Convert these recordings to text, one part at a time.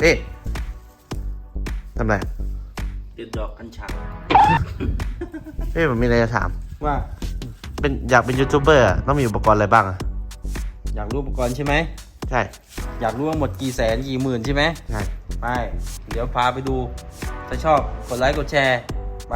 เอ๊ะทำไรติดดอกกัญชาเอ๊ะผมมีอะไรจะถาม ว่าเป็นอยากเป็นยูทูบเบอร์อะต้องมีอุปกรณ์อะไรบ้างอะอยากรู้อุปกรณ์ใช่ไหม ใช่อยากรู้ว่าหมดกี่แสนกี่หมื่นใช่ไหมใช่ไปเดี๋ยวพาไปดู ถ้าชอบกดไลค์กดแชร์ ไป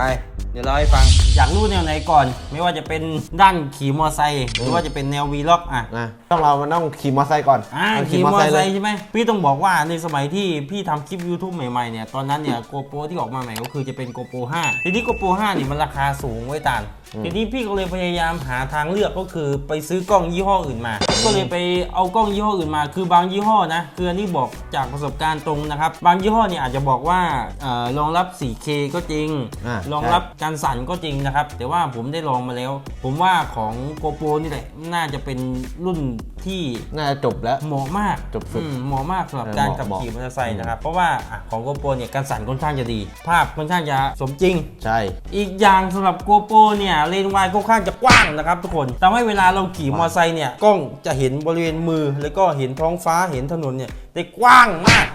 เดี๋ยวเล่าให้ฟังอยากรู้แนวไหนก่อน ไม่ว่าจะเป็นด้านขี่มอไซค์หรือว่าจะเป็นแนววีล็อกอะนะต้องเรามันต้องขี่มอเตอร์ไซค์ก่อนอ่าเาขี่มอเตอร์ไซเลยค์ใช่ไหมพี่ต้องบอกว่าในสมัยที่พี่ทำคลิป YouTube ใหม่ๆเนี่ยตอนนั้นเนี่ยโกโปรที่ออกมาใหม่ก็คือจะเป็นโกโปร5ทีนี้โกโปร5เนี่ยมันราคาสูงไว้ยตานทีนี้พี่ก็เลยพยายามหาทางเลือกก็คือไปซื้อกล้องยี่ห้ออื่นมา ก็เลยไปเอากล้องยี่ห้ออื่นมา คือบางยี่ห้อนะคืออันนี้บอกจากประสบการณ์ตรงนะครับ บางยี่ห้อเนี่ยอาจจะบอกว่าเอ่อรองรับ 4K ก็จริงอ่ารองรับการสั่นก็จริงนะครับ แต่ว่าผมได้ลองมาแล้ว ผมว่าของโกโปรนี่แหละ น่าจะเป็นรุ่นที่น่าจะจบแล้ว เหมาะมากจบสุดอืมเหมาะมากสำหรับเออการเหมาะขับเหมาะ ขี่มอเตอร์ไซค์นะครับ เพราะว่าอะของ GoPro เนี่ยการสั่นค่อนข้างจะดี ภาพค่อนข้างจะสมจริง ใช่ อีกอย่างสำหรับ GoPro เนี่ยเลนส์วายค่อนข้างจะกว้างนะครับทุกคนทำให้เวลาเราขี่มอเตอร์ไซค์เนี่ยกล้องจะเห็นบริเวณมือ แล้วก็เห็นท้องฟ้าเห็นถนนเนี่ยได้กว้างมาก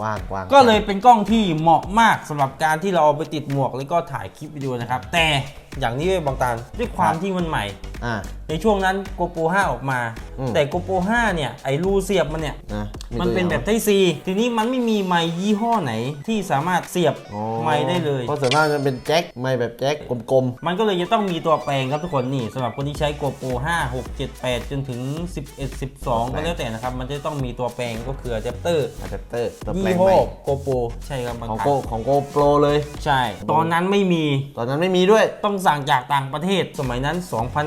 กว้างกว้างก็เลยเป็นกล้องที่เหมาะมากสำหรับการที่เราเอาไปติดหมวกแล้วก็ถ่ายคลิปวิดีโอนะครับ แต่อย่างนี้เว้ยบางตาลด้วยความที่มันใหม่อ่าในช่วงนั้น GoPro 5 ออกมาอืมแต่ GoPro 5 เนี่ยไอ้รูเสียบมันเนี่ยนะ มันเป็นแบบไทซีทีนี้มันไม่มีไมค์ยี่ห้อไหนที่สามารถเสียบอ๋อไมค์ได้เลยเพราะส่วนมากมันเป็นแจ็คไม่แบบแจ็คกลมมันก็เลยจะต้องมีตัวแปลงครับทุกคนนี่สำหรับคนที่ใช้ GoPro 5 6 7 8 จนถึง 11 12 ก็แล้วแต่นะครับ มันจะต้องมีตัวแปลงก็คืออะแดปเตอร์ๆอะแดปเตอร์ตัวแปลยี่งห้ใหอม่ GoPro ใช่ครับบางของคโกรั้งของโกโปรเลยใช่ ตอนนั้นไม่มีตอนนั้นไม่มีด้วยต้องสั่งจากต่างประเทศสมัยนั้น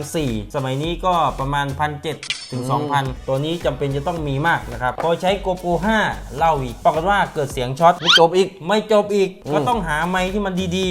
2,004 สมัยนี้ก็ประมาณ1,700ถึง2,000 ตัวนี้จำเป็นจะต้องมีมากนะครับพอใช้ GoPro 5 เล่าอีกปรากฏว่าเกิดเสียงช็อตไม่จบอีก ไม่จบอีก ก็ต้องหาไม้ที่มันดี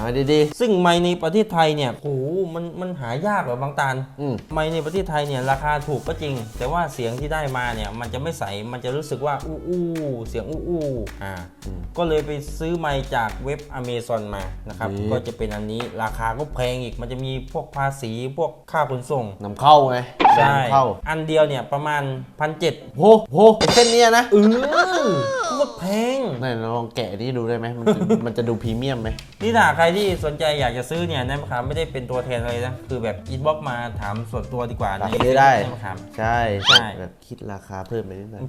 หาดีๆ ซึ่งไมค์ในประเทศไทยเนี่ยโหมันมันหายากเหรอบางตาลๆอืม ไมค์ในประเทศไทยเนี่ยราคาถูกก็จริง แต่ว่าเสียงที่ได้มาเนี่ยมันจะไม่ใส มันจะรู้สึกว่าอู้อู้เสียงอู้อู้อ่าอืมก็เลยไปซื้อไมค์จากเว็บ Amazon มานะครับ อืม ก็จะเป็นอันนี้ราคาก็แพงอีก มันจะมีพวกภาษีพวกค่าขนส่ง นำเข้าไงใช่ นำเข้าอันเดียวเนี่ยประมาณพันเจ็ดโหโหเป็นเส้นเนี้ยนะ เออ ก็แพงไหนเราลองแกะนี่ดูได้ไหมมันจะมันจะดูพรีเมียมไหมนี่ถ้าใครที่สนใจอยากจะซื้อเนี่ยนะครับไม่ได้เป็นตัวแทนอะไรนะคือแบบอินบ็อกมาถามส่วนตัวดีกว่าราในคาได้ได้ นะครับ ใช่ใช่ แบบคิดราคาเพิ่มไปนิดหน่อย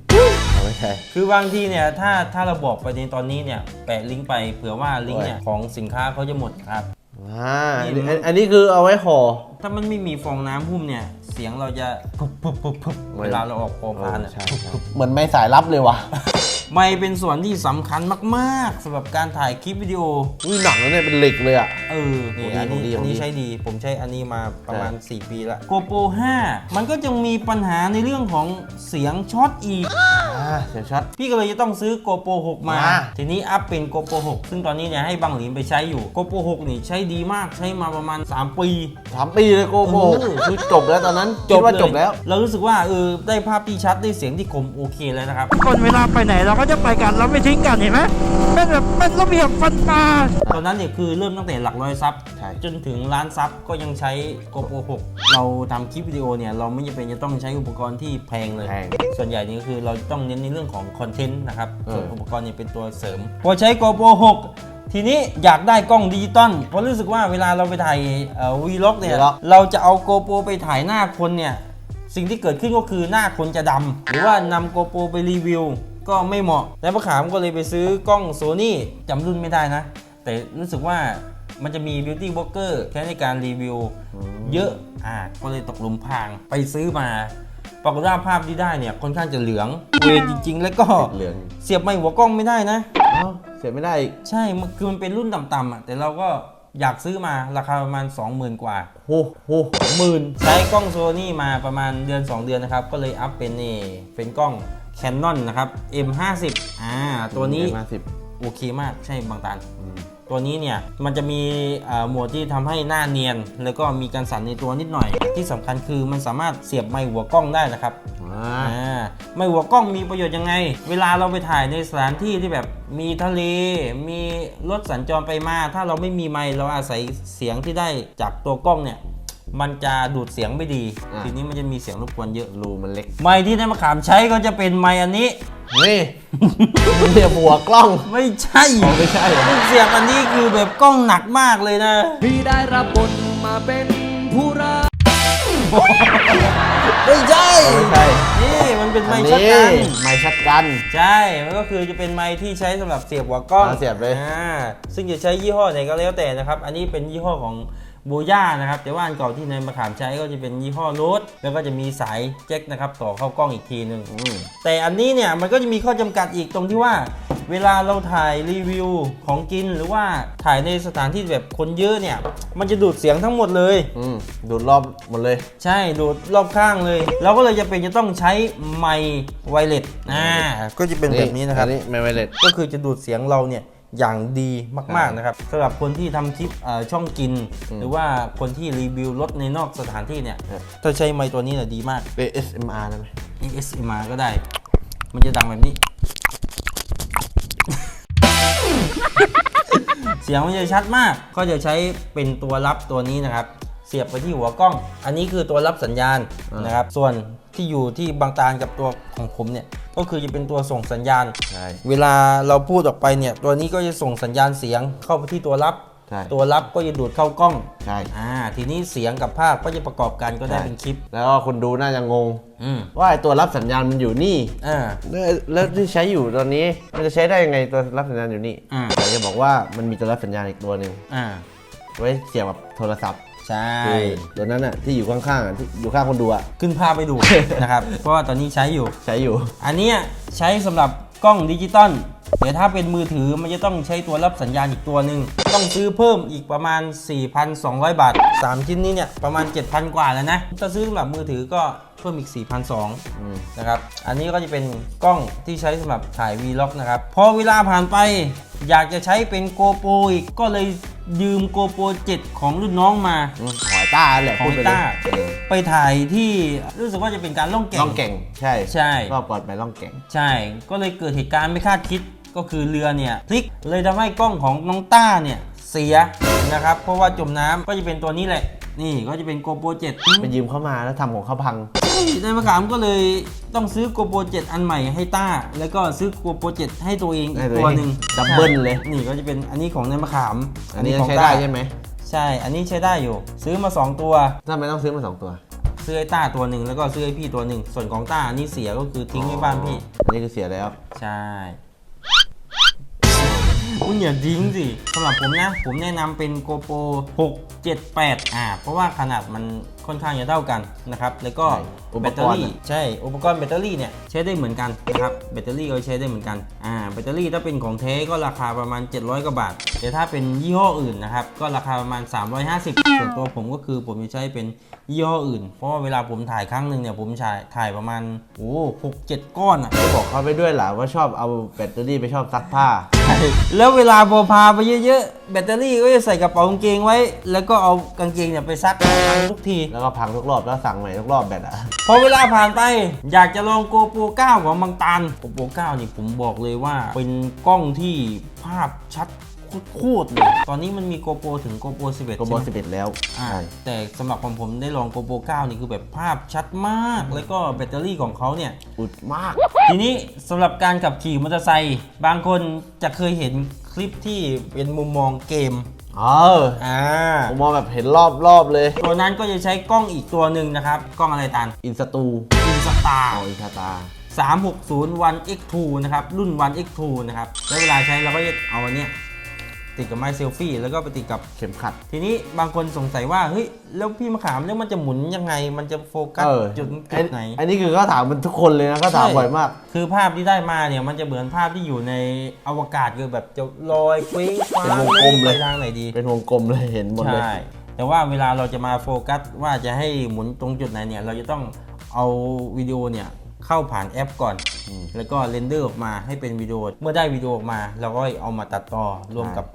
เอาไม่ใช่คือบางทีเนี่ยถ้าถ้าเราบอกไปในตอนนี้เนี่ยแปะลิงก์ไปเผื่อว่าลิงก์เนี่ยของสินค้าเขาจะหมดครับ อ่าอันนี้อันอันนี้คือเอาไว้ห่อ ถ้ามันไม่มีฟองน้ำหุ้มเนี่ย เสียงเราจะปุ๊บปุ๊บปุ๊บปุ๊บไม่เวลาเราออกโปรพานเออะอใช่ใช่เหมือนไม่สายลับเลยว่ะ ไม่เป็นส่วนที่สำคัญมาก ๆสำหรับการถ่ายคลิปวิดีโอ อุ้ยหนังแล้วเนี่ยเป็นเหล็กเลยอะ เออ นี่ของดีอันนี้ของดีอันนี้ของดีใช้ดี ผมใช้อันนี้มาประมาณใช่4ปีละ GoPro 5 มันก็จะมีปัญหาในเรื่องของเสียงช็อตอีก อ่าเสียงชัด พี่ก็เลยจะต้องซื้อ GoPro 6 มา มา ทีนี้อัพเป็น GoPro 6 ซึ่งตอนนี้เนี่ยให้บังหลีนไปใช้อยู่ GoPro 6 นี่ใช้ดีมากใช้มาประมาณ 3 ปี สามปีเลยโกโบเออ คือจบแล้วตอนนั้นคิดว่าจบแล้ว เรารู้สึกว่าเออได้ภาพที่ชัดได้เสียงที่คมโอเคแล้วนะครับคนเวลาไปไหนเราก็จะไปกันเราไม่ทิ้งกันเห็นไหมเป็นแบบเป็นระเบียบฟันปลาตอนนั้นเนี่ยคือเริ่มตั้งแต่หลักร้อยซับใช่จนถึงล้านซับก็ยังใช้ GoPro 6 เราทำคลิปวิดีโอเนี่ยเราไม่จำเป็นจะต้องใช้อุปกรณ์ที่แพงเลยแพงส่วนใหญ่นี่ก็คือเราต้องเน้นในเรื่องของคอนเทนต์นะครับเออส่วนอุปกรณ์เนี่ยเป็นตัวเสริม พอใช้ GoPro 6ทีนี้อยากได้กล้องดิจิตอลเพราะรู้สึกว่าเวลาเราไปถ่ายวีล็อกเนี่ย Vlog เราจะเอา GoPro ไปถ่ายหน้าคนเนี่ย สิ่งที่เกิดขึ้นก็คือหน้าคนจะดำหรือว่านำ GoPro ไปรีวิว ก็ไม่เหมาะ แล้วประขามก็เลยไปซื้อกล้องโซนี่จำรุ่นไม่ได้นะ แต่รู้สึกว่ามันจะมี Beauty b l o g g e r ใช้ในการรีวิวเยอะ อ่า ก็เลยตกหลุมพรางไปซื้อมา ปรากฏว่าภาพที่ได้เนี่ยค่อนข้างจะเหลือง เวจริง ๆ แล้วก็เหลืองเสียบไม่หัวกล้องไม่ได้นะเอ้าเสียไม่ได้อีกใช่ มันคือมันเป็นรุ่นต่ำๆอะ แต่เราก็อยากซื้อมาราคาประมาณ 20,000 กว่าโหโหหมื่นใช้กล้องโซนี่มาประมาณเดือน 2 เดือนนะครับ ก็เลยอัพเป็นนี่ เป็นกล้อง Canon นะครับ M50 อ่าตัวนี้มาสิบโอเคมากใช่บางตาลตัวนี้เนี่ยมันจะมีเอ่อโหมดที่ทำให้หน้าเนียน แล้วก็มีการสั่นในตัวนิดหน่อย ที่สำคัญคือมันสามารถเสียบไมค์หัวกล้องได้นะครับอ่าอ่าไมค์หัวกล้องมีประโยชน์ยังไง เวลาเราไปถ่ายในสถานที่ที่แบบมีทะเล มีรถสัญจรไปมา ถ้าเราไม่มีไมค์เราอาศัยเสียงที่ได้จากตัวกล้องเนี่ย มันจะดูดเสียงไม่ดี อะ ทีนี้มันจะมีเสียงรบกวนเยอะ รูมันเล็กไม้ที่นายมะขามใช้ก็จะเป็นไม้อันนี้ นี่เรียบหัวกล้อง ไม่ใช่อ๋อไม่ใช่เหรอ เสียงอันนี้คือแบบกล้องหนักมากเลยนะ พี่ได้รับบทมาเป็นผู้ร้ายไม่ใช่ ไม่ใช่นี่มันเป็นอัไม้นช็อตนี้กัน ไม่ชัดกัน ใช่ มันก็คือจะเป็นไม้ที่ใช้สำหรับเสียบหัวกล้องอ่าเสียบเลย อ่าซึ่งจะใช้ยี่ห้อไหนก็แล้วแต่นะครับ อันนี้เป็นยี่ห้อของ บูย่านะครับแต่ว่าอันเก่าที่นายมะขามใช้ก็จะเป็นยี่ห้อโรสแล้วก็จะมีสายแจ็คนะครับต่อเข้ากล้องอีกทีหนึ่งอืมแต่อันนี้เนี่ยมันก็จะมีข้อจำกัดอีกตรงที่ว่า เวลาเราถ่ายรีวิวของกินหรือว่าถ่ายในสถานที่แบบคนเยอะเนี่ย มันจะดูดเสียงทั้งหมดเลยอืมดูดรอบหมดเลย ใช่ดูดรอบข้างเลย เราก็เลยจะเป็นจะต้องใช้ไมค์ไวเลสอ่าก็จะเป็นแบบนี้นะครับอันนี้ไม่ไวเลสก็คือจะดูดเสียงเราเนี่ย อย่างดีมาก ๆ นะครับสำหรับคนที่ทำคลิปเอ่อช่องกินอืมหรือว่าคนที่รีวิวรถในนอกสถานที่เนี่ยครับ ถ้าใช้ไมค์ตัวนี้เนี่ยดีมาก ASMR ได้ไหม ASMR ก็ได้ มันจะดังแบบนี้ เสียงมันจะชัดมาก ก็จะใช้เป็นตัวรับตัวนี้นะครับ เสียบไปที่หัวกล้อง อันนี้คือตัวรับสัญญาณอ่านนะครับ ส่วน ที่อยู่ที่บางตาลกับตัวของผมเนี่ยก็คือจะเป็นตัวส่งสัญญาณ ใช่ เวลาเราพูดออกไปเนี่ยตัวนี้ก็จะส่งสัญญาณเสียงเข้าไปที่ตัวรับ ใช่ ตัวรับก็จะดูดเข้ากล้องใช่อ่าทีนี้เสียงกับภาพก็จะประกอบกันก็ได้ใช่เป็นคลิป แล้วก็คนดูน่าจะงง อืมว่าไอ้ตัวรับสัญญาณมันอยู่นี่ อ่า แล้วแล้วที่ใช้อยู่ตอนนี้มันจะใช้ได้ยังไงตัวรับสัญญาณอยู่นี่อ่าอยากจะบอกว่ามันมีตัวรับสัญญาณอีกตัวหนึ่งอ่าไว้เสียบกับโทรศัพท์ ใช่คือตัวนั้นอะที่อยู่ข้างๆอะที่อยู่ข้างคนดูอะ ขึ้นภาพไปดู นะครับ เพราะว่าตอนนี้ใช้อยู่ ใช้อยู่ อันเนี้ยใช้สำหรับกล้องดิจิตอลเดี๋ยวถ้าเป็นมือถือมันจะต้องใช้ตัวรับสัญญาณอีกตัวหนึ่งต้องซื้อเพิ่มอีกประมาณ 4,200 บาท 3 ชิ้นนี้เนี่ยประมาณ 7,000 กว่าแล้วนะถ้าซื้อสำหรับมือถือก็ เพิ่มอีก 4,200อืม นะครับ อันนี้ก็จะเป็นกล้องที่ใช้สำหรับถ่าย Vlog นะครับ พอเวลาผ่านไปอยากจะใช้เป็น GoPro อีกก็เลยยืม GoPro 7 ของรุ่นน้องมา อืมหอยต้าแหละของพูดไปต้าเลยเออไปถ่ายที่รู้สึกว่าจะเป็นการล่องแก่ง ล่องแก่ง ใช่ใช่ รอบก่อนไปล่องแก่ง ใช่ ก็เลยเกิดเหตุการณ์ไม่คาดคิดก็คือเรือเนี่ยพลิกเลยทำให้กล้องของน้องต้าเนี่ยเสียนะครับ เพราะว่าจมน้ำก็จะเป็นตัวนี้แหละ นี่ก็จะเป็น GoPro 7 ไปยืมเข้ามาแล้วทำของเขาพัง ในมะขามก็เลยต้องซื้อ GoPro 7อันใหม่ให้ต้า แล้วก็ซื้อ GoPro 7ให้ตัวเองอีให้กตัวตัวเองหนึ่งดับเบิ้ลเลย นี่ก็จะเป็นอันนี้ของในมะขามอันนี้ยังของใช้ได้ต้าใช่ไหมใช่ อันนี้ใช้ได้อยู่ ซื้อมา2ตัว ทำไมต้องซื้อมาสองตัวซื้อให้ต้าตัวหนึ่งแล้วก็ซื้อให้พี่ตัวหนึ่งส่วนของต้าอันนี้เสียก็คือทิ้งไว้บ้านพี่ อันนี้คือเสียแล้ว ใช่ คุณอย่าทิ้งสิสำหรับผมนะ ผมแนะนำเป็น GoPro 6 7 8 อ่า เพราะว่าขนาดมันค่อนข้างจะเท่ากันนะครับ แล้วก็ใช่อุปแบตกเตอรณ์รี่อะ ใช่ อุปกรณ์แบตเตอรี่เนี่ยใช้ได้เหมือนกันนะครับ แบตเตอรี่ก็ใช้ได้เหมือนกัน อ่า แบตเตอรี่ถ้าเป็นของแท้ก็ราคาประมาณ 700 กว่าบาท แต่ถ้าเป็นยี่ห้ออื่นนะครับ ก็ราคาประมาณ 350 ส่วนตัวผมก็คือผมจะใช้เป็นยี่ห้ออื่น เพราะว่าเวลาผมถ่ายครั้งหนึ่งเนี่ยผมถ่ายถ่ายประมาณ โอ้หกเจ็ดก้อนอะก็บอกเขาไปด้วยหล่ะว่าชอบเอาแบตเตอรี่ไปชอบซักผ้า แล้วเวลาพอพาไปเยอะๆ แบตเตอรี่ก็จะใส่กระเป๋ากางเกงไว้ แล้วก็เอากางเกงเนี่ยไปซักพังทุกที แล้วก็พังทุกรอบแล้วสั่งใหม่ทุกรอบแบตอะ พอเวลาผ่านไปอยากจะลองโกโปร9ของบางตาลโกโปร9นี่ผมบอกเลยว่า เป็นกล้องที่ภาพชัดโคตรๆเลยตอนนี้มันมีโกโปรถึงโกโปร11ก็บอใช่ไหม11แล้วอ่าใช่แต่สำหรับของผมได้ลองโกโปร9นี่คือแบบภาพชัดมาก แล้วก็แบตเตอรี่ของเขาเนี่ย อุดมาก ทีนี้สำหรับการขับขี่มอเตอร์ไซค์บางคนจะเคยเห็นคลิปที่เป็นมุมมองเกม เอออ่า ผมมองแบบเห็นรอบรอบเลยตัวนั้นก็จะใช้กล้องอีกตัวหนึ่งนะครับ กล้องอะไรตันอินสตูอินสตาอ๋ออินสตา 360 One X2 นะครับ รุ่น One X2 นะครับ แล้วเวลาใช้เราก็จะเอาอันเนี้ย ติดกับไม้เซลฟี่แล้วก็ไปติดกับเข็มขัด ทีนี้บางคนสงสัยว่าเฮ้ยแล้วพี่มะขามแล้วมันจะหมุนยังไง มันจะโฟกัสเออจุดอัจุดไหน อันนี้คือเขาถามมันทุกคนเลยนะเขาถามใช่บ่อยมาก คือภาพที่ได้มาเนี่ยมันจะเหมือนภาพที่อยู่ในอวกาศคือแบบจะลอยเคว้งคว้างเป็นวงกลมเลยไปทางไหนดี เป็นวงกลมเลยเห็นหมดเลยใช่แต่ว่าเวลาเราจะมาโฟกัสว่าจะให้หมุนตรงจุดไหนเนี่ยเราจะต้องเอาวิดีโอเนี่ยเข้าผ่านแอปก่อนอืมแล้วก็เรนเดอร์ออกมาให้เป็นวิดีโอ เมื่อได้วิดีโอออกมา เราก็เอามาตัดต่อรวมกับ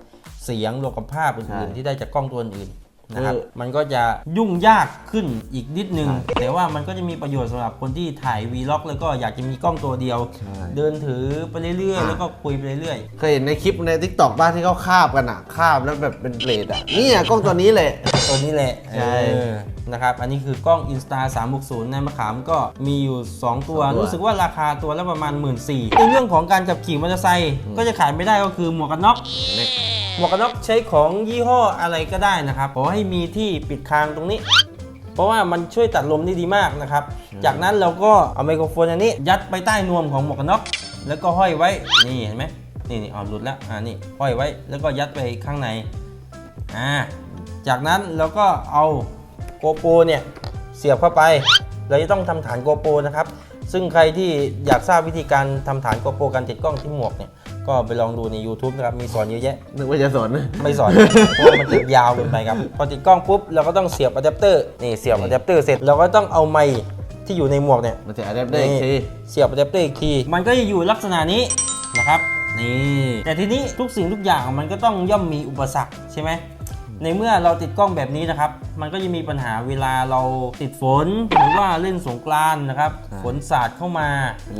เสียงรวมกับภาพอื่นใช่ๆที่ได้จากกล้องตัวอื่นนะครับคือมันก็จะยุ่งยากขึ้นอีกนิดนึงใช่แต่ว่ามันก็จะมีประโยชน์สำหรับคนที่ถ่ายวีล็อกแล้วก็อยากจะมีกล้องตัวเดียวใช่เดินถือไปเรื่อยๆอะแล้วก็คุยไปเรื่อยเคยเห็นในคลิปในทิกตอกบ้านที่เขาคาบกันอะคาบแล้วแบบเป็นเบลดอะเนี่ยกล้องตัวนี้เลยๆตัวนี้แหละใช่เออ นะครับ อันนี้คือกล้อง Insta 360 ในมะขามก็มีอยู่ 2 ตัวสองตัวรู้สึกว่าราคาตัวละประมาณ 1 4ื่นในเรื่องของการขับขี่มอเตอร์ไซค์ก็จะขายไม่ได้ก็คือหมวกกันน็อกเนี่ยหมวกกันน็อกใช้ของยี่ห้ออะไรก็ได้นะครับขอให้มีที่ปิดคางตรงนี้ เพราะว่ามันช่วยตัดลมได้ดีมากนะครับ จากนั้นเราก็เอาไมโครโฟนอันนี้ ยัดไปใต้นวมของหมวกกันน็อกแล้วก็ห้อยไว้นี่เห็นไหมนี่นี่อ๋อหลุดแล้วอ่านี่ห้อยไว้แล้วก็ยัดไปข้างในอ่าจากนั้นเราก็เอา โกโปรเนี่ยเสียบเข้าไป เราจะต้องทำฐานโกโปรนะครับ ซึ่งใครที่อยากทราบวิธีการทำฐานโกโปรการติดกล้องที่หมวกเนี่ยก็ไปลองดูใน YouTube นะครับ มีสอนเยอะแยะ นึกว่าจะสอน ไม่สอน เพราะว่ามันจะยาวเกินไปครับ พอติดกล้องปุ๊บ เราก็ต้องเสียบอะแดปเตอร์ นี่เสียบอะแดปเตอร์เสร็จ เราก็ต้องเอาไมค์ที่อยู่ในหมวกเนี่ย มันจะอัดแอปได้อีกที เสียบอะแดปเตอร์อีกที มันก็จะอยู่ลักษณะนี้นะครับ นี่ แต่ทีนี้ทุกสิ่งทุกอย่างมันก็ต้องย่อมมีอุปสรรคใช่ไหม ในเมื่อเราติดกล้องแบบนี้นะครับ มันก็จะมีปัญหาเวลาเราติดฝน หรือว่าเล่นสงกรานต์นะครับใช่ฝนสาดเข้ามา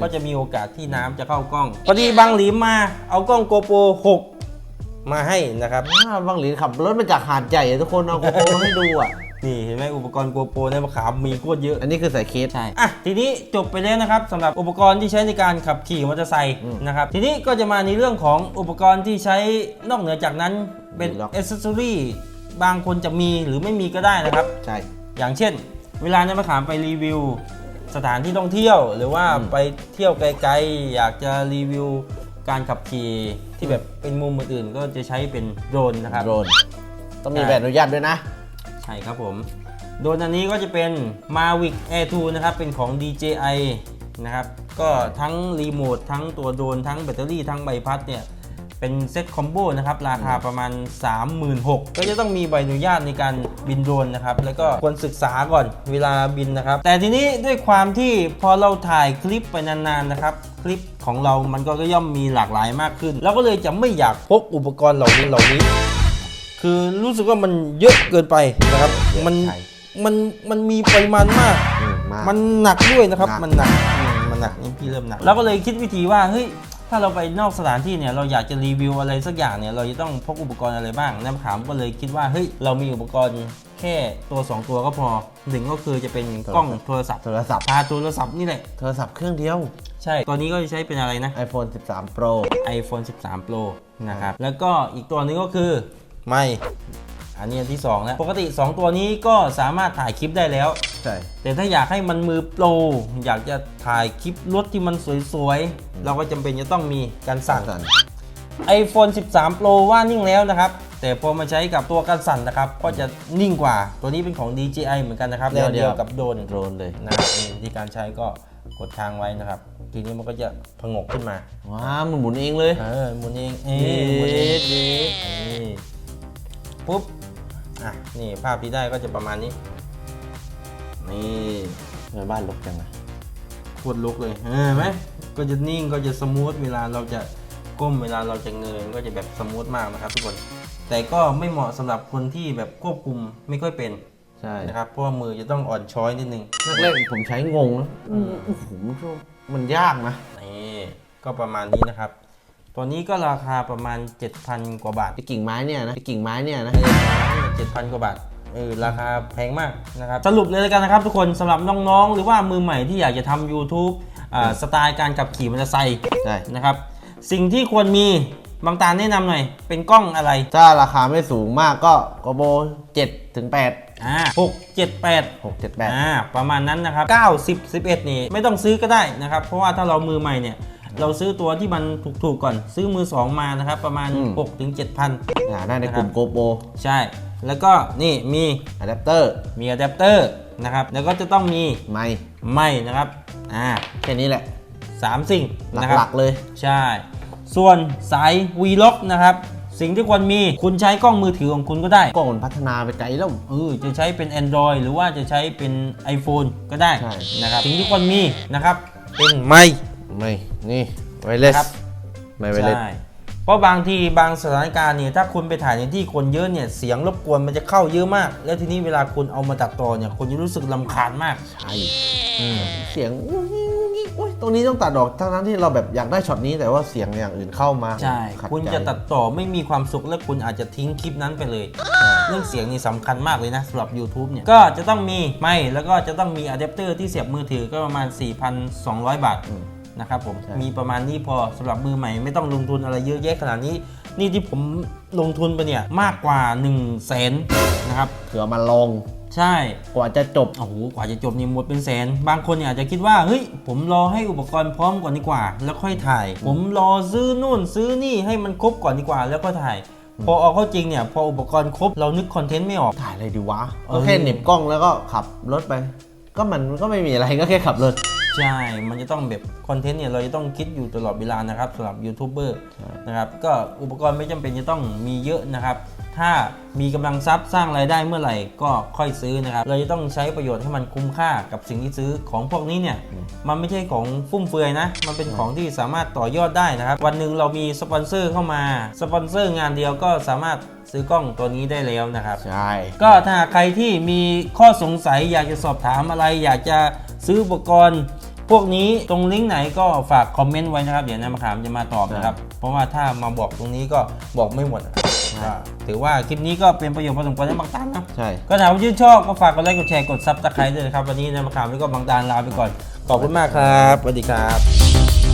ก็จะมีโอกาสที่น้ำจะเข้ากล้อง พอดีบางหลีมมา เอากล้องโกโปร6มาให้นะครับ อ้าวบางหลีขับรถมาจากหาดใหญ่อะทุกคนเอาโกโปรมาให้ดูอะ นี่เห็นไหมอุปกรณ์โกโปรในมะขามมีโคตรเยอะ อันนี้คือสายเคส ใช่ อะทีนี้จบไปแล้วนะครับสำหรับอุปกรณ์ที่ใช้ในการขับขี่มอเตอร์ไซค์อืมนะครับ ทีนี้ก็จะมาในเรื่องของอุปกรณ์ที่ใช้นอกเหนือจากนั้น เป็นมีล็อกอ c เซสซอรี่บางคนจะมีหรือไม่มีก็ได้นะครับ ใช่ อย่างเช่น เวลาในมะขามไปรีวิว สถานที่ท่องเที่ยว หรือว่าอืม ไปเที่ยวไกลๆ อยากจะรีวิวการขับขี่ที่แบบเป็นมุมอื่นๆก็จะใช้เป็นโดรนนะครับ โดรนต้องมีใช่ ใบอนุญาตด้วยนะ ใช่ครับผม โดรนอันนี้ก็จะเป็น Mavic Air 2 นะครับ เป็นของ DJI นะครับ ก็ทั้งรีโมททั้งตัวโดรนทั้งแบตเตอรี่ทั้งใบพัดเนี่ย เป็นเซ็ตคอมโบนะครับราคาประมาณ 36,000ก็จะต้องมีใบอนุญาตในการบินโดรนนะครับแล้วก็ควรศึกษาก่อนเวลาบินนะครับ แต่ทีนี้ด้วยความที่พอเราถ่ายคลิปไปนานๆนะครับคลิปของเรามันก็ย่อมมีหลากหลายมากขึ้นเราก็เลยจะไม่อยากพกอุปกรณ์เหล่านี้เหล่านี้ คือรู้สึกว่ามันเยอะเกินไปนะครับมันใช่มันมันมีปริมาณมากอืมมาก มันหนักด้วยนะครับหนักมันหนักอืมมันหนักนี่พี่เริ่มหนักเราก็เลยคิดวิธีว่าเฮ้ย ถ้าเราไปนอกสถานที่เนี่ยเราอยากจะรีวิวอะไรสักอย่างเนี่ยเราจะต้องพกอุปกรณ์อะไรบ้างน้ำขามก็เลยคิดว่าเฮ้ยเรามีอุปกรณ์แค่ตัว 2 ตัวก็พอหนึ่งก็คือจะเป็นกล้องโทรศัพท์โทรศัพท์พาโทรศัพท์นี่แหละโทรศัพท์เครื่องเดียว ใช่ตัวนี้ก็จะใช้เป็นอะไรนะ iPhone 13 Pro iPhone 13 Pro นะครับแล้วก็อีกตัวนึงก็คือไม่ อันนี้อันที่2แล้วปกติ 2 ตัวนี้ก็สามารถถ่ายคลิปได้แล้ว ใช่ แต่ถ้าอยากให้มันมือโปรอยากจะถ่ายคลิปรถที่มันสวยๆ เราก็จำเป็นจะต้องมีการสั่น สั่น iPhone 13 Pro ว่านิ่งแล้วนะครับ แต่พอมาใช้กับตัวการสั่นนะครับ ก็จะนิ่งกว่าตัวนี้เป็นของ DJI เหมือนกันนะครับแนวเดียวกับโดรนโดรนเลยนะครับนี่วิธีการใช้ก็กดทางไว้นะครับ ทีนี้มันก็จะผงกขึ้นมา ว้ามันหมุนเองเลย เออหมุนเองเอเย็หมุนเองดเย็ดนี่ปุ๊บ อะนี่ภาพที่ได้ก็จะประมาณนี้ นี่ทำไมบ้านลกจังอะโคตรลุกเลยเออเห็นไหมก็จะนิ่งก็จะสมูทเวลาเราจะก้มเวลาเราจะเงยก็จะแบบสมูทมากนะครับ ทุกคน แต่ก็ไม่เหมาะสำหรับคนที่แบบควบคุมไม่ค่อยเป็นใช่นะครับเพราะว่ามือจะต้องอ่อนช้อยนิดนึงแรกๆผมใช้งงนะโอ้โหมันก็มันยากนะนี่ก็ประมาณนี้นะครับ ตัวนี้ก็ราคาประมาณ 7,000 กว่าบาทไอ้กิ่งไม้เนี่ยนะไอ้กิ่งไม้เนี่ยนะเจ็ดพันกว่าบาทเออราคาแพงมากนะครับสรุปเลยแล้วกันนะครับทุกคนสำหรับน้องๆ หรือว่ามือใหม่ที่อยากจะทำ YouTube อ่าสไตล์การขับขี่มอเตอร์ไซค์ใช่ นะครับ สิ่งที่ควรมีบางตาแนะนำหน่อย เป็นกล้องอะไรถ้าราคาไม่สูงมากก็โกโบ7ถึง8 อ่าหกเจ็ดแปด 6 7 8 อ่าประมาณนั้นนะครับ 9 10 11 นี่ไม่ต้องซื้อก็ได้นะครับ เพราะว่าถ้าเรามือใหม่เนี่ย เราซื้อตัวที่มันถูกๆก่อน ซื้อมือ2มานะครับ ประมาณ6ถึง7,000หาได้ในกลุ่มโกโบใช่ แล้วก็นี่มีอะแดปเตอร์มีอะแดปเตอร์นะครับ แล้วก็จะต้องมีไม้ไม่นะครับอ่าแค่นี้แหละ สามสิ่งหนะครับลักๆเลย ใช่ ส่วนสาย Vlog นะครับ สิ่งที่ควรมีคุณใช้กล้องมือถือของคุณก็ได้กล้องมันพัฒนาไปไกลแล้ว เออจะใช้เป็น Android หรือว่าจะใช้เป็น iPhone ก็ได้ใช่ นะครับสิ่งที่ควรมีนะครับ เป็นไมค์ ไม่นี่ไวเลสครับ ไม่ไวเลสใช่เพราะบางทีบางสถานการณ์เนี่ยถ้าคุณไปถ่ายในที่คนเยอะเนี่ยเสียงรบกวนมันจะเข้าเยอะมาก แล้วทีนี้เวลาคุณเอามาตัดต่อเนี่ยคุณจะรู้สึกลำคาญมากใช่อืมเสียงอุ้ยอุ้ยอุ้ยตรงนี้ต้องตัดออกทั้งนั้นที่เราแบบอยากได้ช็อตนี้แต่ว่าเสียงอย่างอื่นเข้ามาใช่ ขัดคุณใจจะตัดต่อไม่มีความสุขและคุณอาจจะทิ้งคลิปนั้นไปเลย เรื่องเสียงนี่สำคัญมากเลยนะสำหรับ YouTube เนี่ยก็จะต้องมีไมค์แล้วก็จะต้องมีอะแดปเตอร์ที่เสียบมือถือก็ประมาณ 4,200 บาท นะครับผมใช่มีประมาณนี้พอสำหรับมือใหม่ไม่ต้องลงทุนอะไรเยอะแยะขนาดนี้ นี่ที่ผมลงทุนไปเนี่ยมากกว่า1 0 0 0 0แสนนะครับเผื่อมาลองใช่กว่าจะจบโอ้โหกว่าจะจบนี่หมดเป็นแสน บางคนเนี่ยอาจจะคิดว่าเฮ้ยผมรอให้อุปกรณ์พร้อมก่อนดีกว่า แล้วค่อยถ่าย ผมรอซื้อนู่นซื้อนี่ให้มันครบก่อนดีกว่า แล้วก็ถ่าย พอเอาเข้าจริงเนี่ย พออุปกรณ์ครบเรานึกคอนเทนต์ไม่ออกถ่ายอะไรดีวะเออก็แค่เหน็บกล้องแล้วก็ขับรถไป ก็มันก็ไม่มีอะไรก็แค่ขับรถ ใช่ มันจะต้องแบบคอนเทนต์เนี่ยเราจะต้องคิดอยู่ตลอดเวลานะครับสำหรับยูทูบเบอร์นะครับก็อุปกรณ์ไม่จำเป็นจะต้องมีเยอะนะครับ ถ้ามีกำลังทรัพย์สร้างรายได้เมื่อไหร่ก็ค่อยซื้อนะครับ เราจะต้องใช้ประโยชน์ให้มันคุ้มค่ากับสิ่งที่ซื้อของพวกนี้เนี่ยมันไม่ใช่ของฟุ่มเฟือยนะ มันเป็นของที่สามารถต่อยอดได้นะครับ วันหนึ่งเรามีสปอนเซอร์เข้ามาสปอนเซอร์งานเดียวก็สามารถซื้อกล้องตัวนี้ได้แล้วนะครับใช่ก็ถ้าหากใครที่มีข้อสงสัยอยากจะสอบถามอะไร อยากจะซื้ออุปกรณ์ พวกนี้ตรงลิงก์ไหนก็ฝากคอมเมนต์ไว้นะครับ เดี๋ยวนายมะขามจะมาตอบนะครับ เพราะว่าถ้ามาบอกตรงนี้ก็บอกไม่หมดนะครับก็ถือว่าคลิปนี้ก็เป็นประโยชน์พอสมควรให้บางตานนะใช่ ก็ถามว่าชื่นชอบก็ฝากกดไลค์กดแชร์กดซับสไครต์ด้วยนะครับวันนี้นายมะขามแล้วก็บางตานลาไปก่อนขอบคุณมากครับสวัสดีครับ